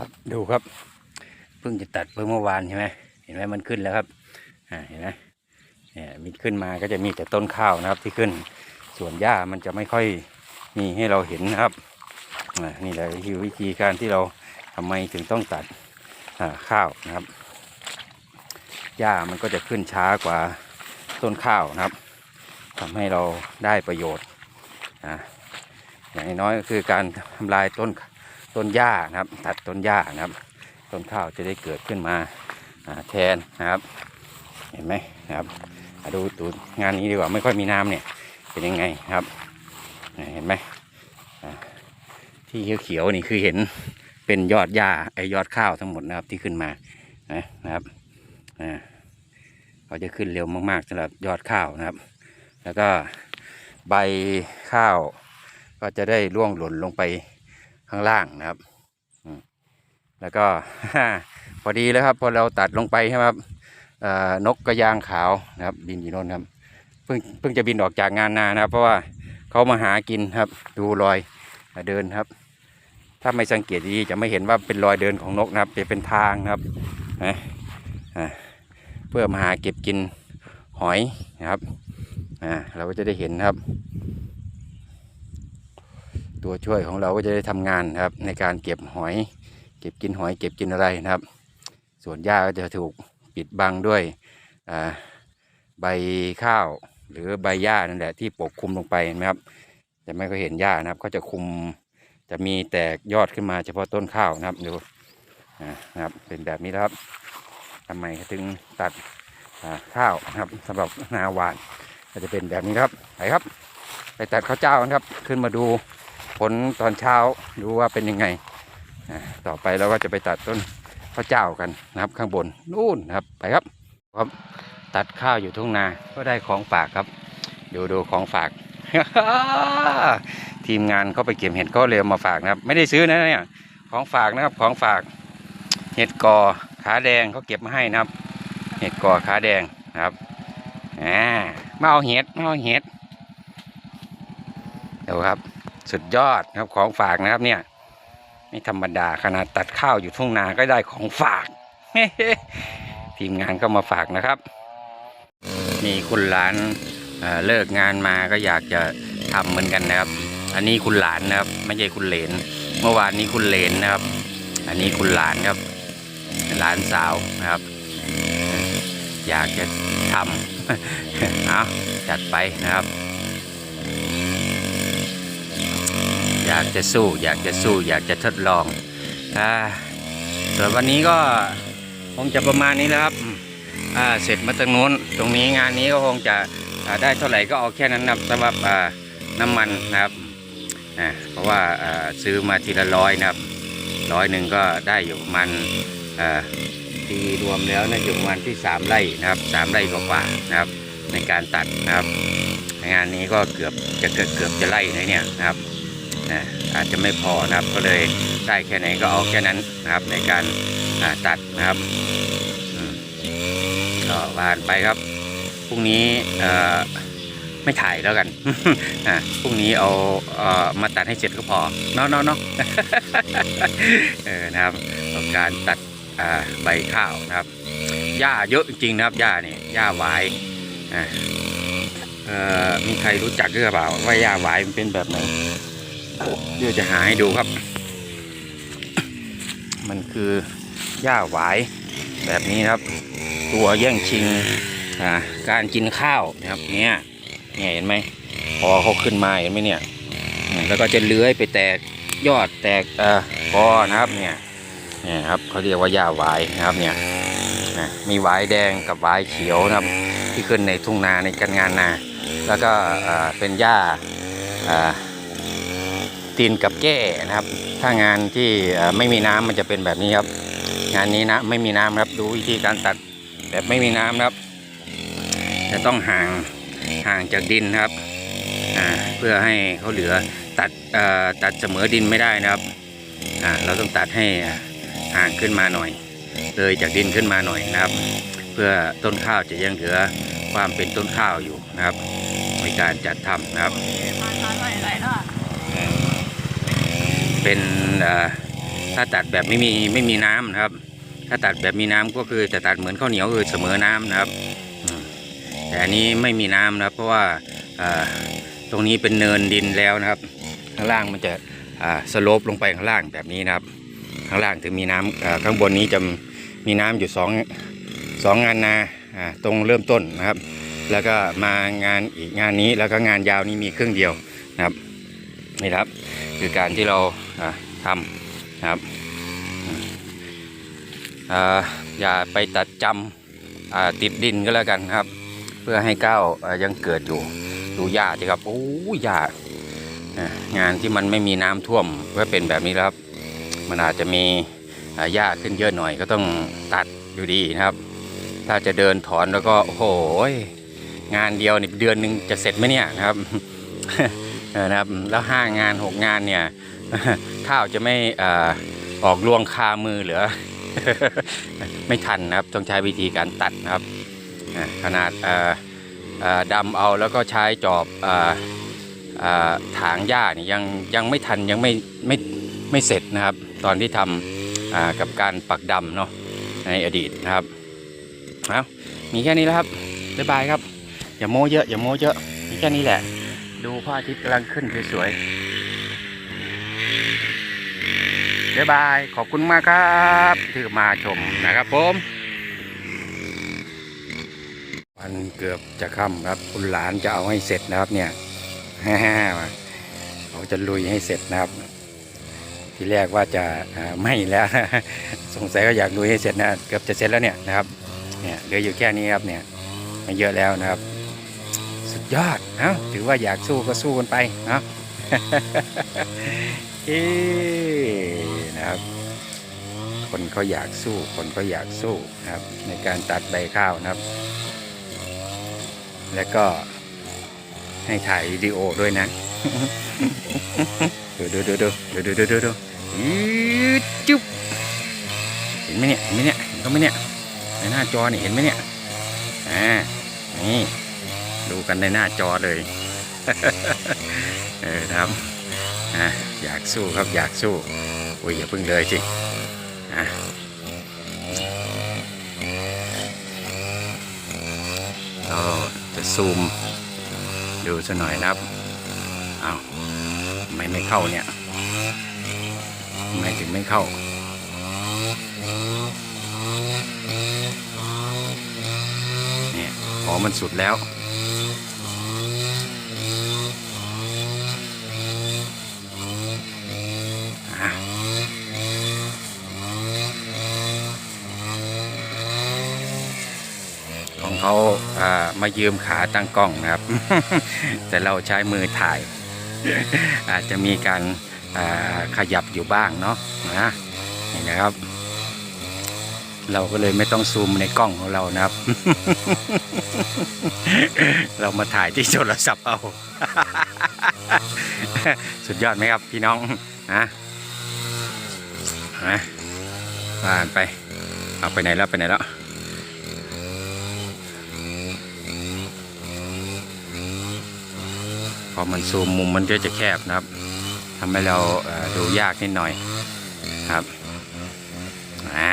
ครับดูครับเพิ่งจะตัดเพิ่งเมื่อวานใช่ไหมเห็นไหมมันขึ้นแล้วครับอ่าเห็นไหมเนี่ยมีขึ้นมาก็จะมีแต่ต้นข้าวนะครับที่ขึ้นส่วนหญ้ามันจะไม่ค่อยมีให้เราเห็นนะครับอ่านี่แหละคือวิธีการที่เราทำไมถึงต้องตัดอ่าข้าวนะครับหญ้ามันก็จะขึ้นช้ากว่าต้นข้าวนะครับทำให้เราได้ประโยชน์อ่าอย่างน้อยก็คือการทำลายต้น ต้นหญ้านะครับ ตัดต้นหญ้านะครับ ต้นข้าวจะได้เกิดขึ้นมาแทนนะครับ เห็นไหมนะครับดูตูงานนี้ดีกว่าไม่ค่อยมีน้ำเนี่ย เป็นยังไงครับเห็นไหมอ่าที่เขียวๆนี่คือเห็นเป็นยอดหญ้าไอยอดข้าวทั้งหมดนะครับที่ขึ้นมานะครับอ่าเขาจะขึ้นเร็วมากๆสำหรับยอดข้าวนะครับ แล้วก็ใบข้าวก็จะได้ร่วงหล่นลงไป ข้างล่างนะครับแล้วก็พอดีแล้วครับ พอเราตัดลงไปใช่ไหมครับนกกระยางขาวนะครับ บินอยู่โน่นครับเพิ่งเพิ่งจะบินออกจากงานนานะครับ เพราะว่าเขามาหากินครับ ดูรอยเดินครับ ถ้าไม่สังเกตดีจะไม่เห็นว่าเป็นรอยเดินของนกนะครับจะเป็นทางครับนะเพื่อมาหาเก็บกินหอยนะครับเราก็จะได้เห็นครับ ตัวช่วยของเราก็จะได้ทำงานนะครับ ในการเก็บหอย เก็บกินหอย เก็บกินอะไรนะครับ ส่วนหญ้าก็จะถูกปิดบังด้วยใบข้าว หรือใบหญ้านั่นแหละที่ปกคลุมลงไปนไหมครับ จะไม่ก็เห็นหญ้านะครับก็จะคุมจะมีแตกยอดขึ้นมาเฉพาะต้นข้าวนะครับดูอ่านะครับเป็นแบบนี้นะครับทำไมถึงตัดข้าวนะครับสำหรับนาหวานก็จะเป็นแบบนี้ครับไปครับ ไปตัดข้าวเจ้ากันครับ ขึ้นมาดู ผลตอนเช้าดูว่าเป็นยังไงต่อไปเราก็จะไปตัดต้นข้าวเจ้ากันนะครับ ข้างบนนู่นครับไปครับครับตัดข้าวอยู่ทุ่งนาก็ได้ของฝากครับ ดูดูของฝาก ทีมงานเขาไปเก็บเห็ดเขาเลยเอามาฝากนะครับ ไม่ได้ซื้อนะเนี่ยของฝากนะครับของฝาก เห็ดกอขาแดงเขาเก็บมาให้นะครับ เห็ดกอขาแดงนะครับอ่ามาเอาเห็ดมาเอาเห็ดเดี๋ยวครับ สุดยอดครับของฝากนะครับเนี่ยไม่ธรรมดาขนาดตัดข้าวอยู่ทุ่งนาก็ได้ของฝากทีมงานก็มาฝากนะครับนี่คุณหลานเอ่อเลิกงานมาก็อยากจะทำเหมือนกันนะครับ อันนี้คุณหลานนะครับไม่ใช่คุณเหลน เมื่อวานนี้คุณเหลนนะครับ อันนี้คุณหลานครับหลานสาวนะครับ อยากจะทำเอาจัดไปนะครับ อยากจะสู้ อยากจะสู้ อยากจะทดลองอ่าส่วนวันนี้ก็คงจะประมาณนี้แล้วครับอ่าเสร็จมาตรงนู้น ตรงนี้งานนี้ก็คงจะได้เท่าไหร่ก็เอาแค่นั้นนะสำหรับน้ำมันนะครับเพราะว่าซื้อมาทีละร้อยนะครับร้อยหนึ่งก็ได้อยู่ประมาณที่รวมแล้วน่าจะประมาณที่สามไร่นะครับสามไร่กว่าๆนะครับ ในการตัดนะครับ งานนี้ก็เกือบจะเกือบเกือบจะไล่เลยเนี่ยนะครับ นะอาจจะไม่พอนะครับก็เลยได้แค่ไหนก็เอาแค่นั้นนะครับในการตัดนะครับก็วานไปครับพรุ่งนี้ไม่ถ่ายแล้วกันพรุ่งนี้เอาเอ่อมาตัดให้เสร็จก็พอเนาะเนาะเนาะนะครับการตัดใบข้าวนะครับหญ้าเยอะจริงนะครับหญ้าเนี่ยหญ้าหวายมีใครรู้จักหรือเปล่าว่าหญ้าหวายมันเป็นแบบไหน เดี๋ยวจะหาให้ดูครับ มันคือหญ้าหวายแบบนี้ครับ ตัวแย่งชิงการกินข้าวนะครับเนี่ยเนี่ยเห็นไหมพอเขาขึ้นมาเห็นไหมเนี่ยแล้วก็จะเลื้อยไปแตกยอดแตกเอ่อคอนะครับเนี่ยเนี่ยครับเขาเรียกว่าหญ้าหวายนะครับเนี่ยมีหวายแดงกับหวายเขียวนะครับ ที่ขึ้นในทุ่งนาในการงานนา แล้วก็เป็นหญ้า ตีนกับแก้นะครับ ถ้างานที่ไม่มีน้ำมันจะเป็นแบบนี้ครับ งานนี้นะไม่มีน้ำครับ ดูวิธีการตัดแบบไม่มีน้ำนะครับ จะต้องห่างห่างจากดินนะครับเพื่อให้เขาเหลือตัดตัดเสมอดินไม่ได้นะครับเราต้องตัดให้ห่างขึ้นมาหน่อย เลยจากดินขึ้นมาหน่อยนะครับ เพื่อต้นข้าวจะยังเหลือความเป็นต้นข้าวอยู่นะครับในการจัดทำนะครับ มาทานอะไร เป็นถ้าตัดแบบไม่มีไม่มีน้ำนะครับ ถ้าตัดแบบมีน้ำก็คือจะตัดเหมือนข้าวเหนียวคือเสมอน้ำนะครับ แต่อันนี้ไม่มีน้ำนะครับ เพราะว่าตรงนี้เป็นเนินดินแล้วนะครับ ข้างล่างมันจะสโลปลงไปข้างล่างแบบนี้นะครับ ข้างล่างถึงมีน้ำอ่าข้างบนนี้จะมีน้ำอยู่สองสองงานนาอ่าตรงเริ่มต้นนะครับ แล้วก็มางานอีกงานนี้แล้วก็งานยาวนี้มีครึ่งเดียวนะครับ นี่ครับ คือการที่เราทำนะครับอย่าไปตัดจำติดดินก็แล้วกันครับ เพื่อให้ก้าวยังเกิดอยู่ดูหญ้าสิครับโอ้ยหญ้าอ่างานที่มันไม่มีน้ำท่วมก็เป็นแบบนี้ครับ มันอาจจะมีอ่าหญ้าขึ้นเยอะหน่อยก็ต้องตัดอยู่ดีนะครับ ถ้าจะเดินถอนแล้วก็โอ้โหงานเดียวนี่เดือนหนึ่งจะเสร็จไหมเนี่ยนะครับ นะครับ แล้วห้างานหกงานเนี่ย ข้าวจะไม่อออกรวงคามือเหรือ ไม่ทันนะครับ ต้องใช้วิธีการตัดนะครับ ขนาดดำเอาแล้วก็ใช้จอบออถางหญ้านี่ยังยังไม่ทันยังไม่ไม่ไม่เสร็จนะครับ ตอนที่ทำกับการปักดำเนาะในอดีตนะครับเอามีแค่นี้แล้วครับบ๊ายบายครับ อย่าโม้เยอะ อย่าโม้เยอะ มีแค่นี้แหละ ดูพระอาทิตย์กำลังขึ้นสวยๆบ๊ายบาย ขอบคุณมากครับที่มาชมนะครับผม วันเกือบจะค่ำครับ คุณหลานจะเอาให้เสร็จนะครับเนี่ยเขาจะลุยให้เสร็จนะครับ ทีแรกว่าจะไม่แล้ว สงสัยก็อยากลุยให้เสร็จนะ เกือบจะเสร็จแล้วเนี่ยนะครับ เนี่ยเหลืออยู่แค่นี้ครับเนี่ยไม่เยอะแล้วนะครับ สุดยอดเอ้าถือว่าอยากสู้ก็สู้กันไปนะเอ๊นะครับ คนเขาอยากสู้ คนเขาอยากสู้นะครับ ในการตัดใบข้าวนะครับ แล้วก็ให้ถ่ายวิดีโอด้วยนะดูดูดูดูดูดูดูดูดูอีดจุ๊บเห็นไหมเนี่ยเห็นไหมเนี่ยเห็นเขาไหมเนี่ยในหน้าจอเนี่ยเห็นไหมเนี่ยอ่านี่ ดูกันในหน้าจอเลย เออครับอะอยากสู้ครับอยากสู้อุ้ยอย่าพึ่งเลยสิอะเราจะซูมดูสัหน่อยนะครับเอาทำไมไม่เข้าเนี่ยทำไมถึงไม่เข้าเนี่ยพอมันสุดแล้ว อะของ เขาอามายืมขาตั้งกล้องนะครับ แต่เราใช้มือถ่าย อาจจะมีการาขยับอยู่บ้างเนาะนะนี่นะครับ เราก็เลยไม่ต้องซูมในกล้องของเรานะครับ เรามาถ่ายที่โทรศัพท์เอา สุดยอดไหมครับพี่น้องนะนะผ่านไป เอาไปไหนแล้วไปไหนแล้ว อมันซูมมุมมันก็จะแคบนะครับทำให้เราดูยากนิดหน่อยครับอ่า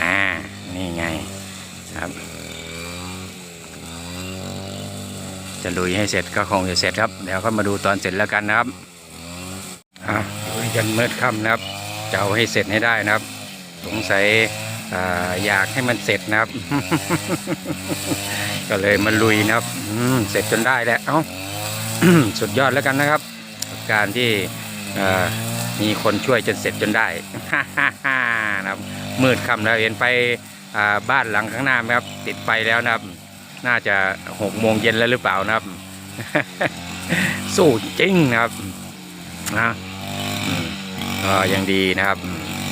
อ่านี่ไงครับจะลุยให้เสร็จก็คงจะเสร็จครับ เดี๋ยวก็มาดูตอนเสร็จแล้วกันนะครับอะลุยกันเมื่อค่ำนะครับจะเอาให้เสร็จให้ได้นะครับ สงสัยออยากให้มันเสร็จนะครับ ก็เลยมาลุยนะครับเสร็จจนได้แล้วเอ้าสุดยอดแล้วกันนะครับ การที่มีคนช่วยจนเสร็จจนได้นะครับมืดค่ำแล้วเห็นไฟบ้านหลังข้างหน้าไหมครับ ติดไฟแล้วนะครับ น่าจะหกโมงเย็นแล้วหรือเปล่านะครับ สู้จริงนะครับนะอืมก็ยังดีนะครับ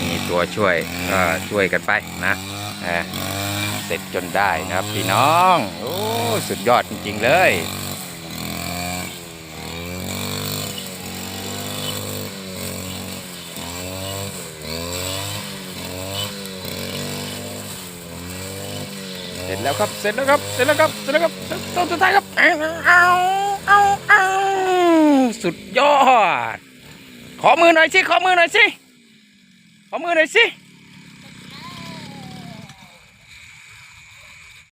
มีตัวช่วยก็ช่วยกันไปนะ เสร็จจนได้นะครับพี่น้อง โอ้ สุดยอดจริง ๆ เลยเสร็จแล้วครับ เสร็จแล้วครับ เสร็จแล้วครับ เสร็จแล้วครับตอนสุดท้ายครับเอาเอาเอาเอาสุดยอด ขอมือหน่อยสิ ขอมือหน่อยสิ ขอมือหน่อยสิ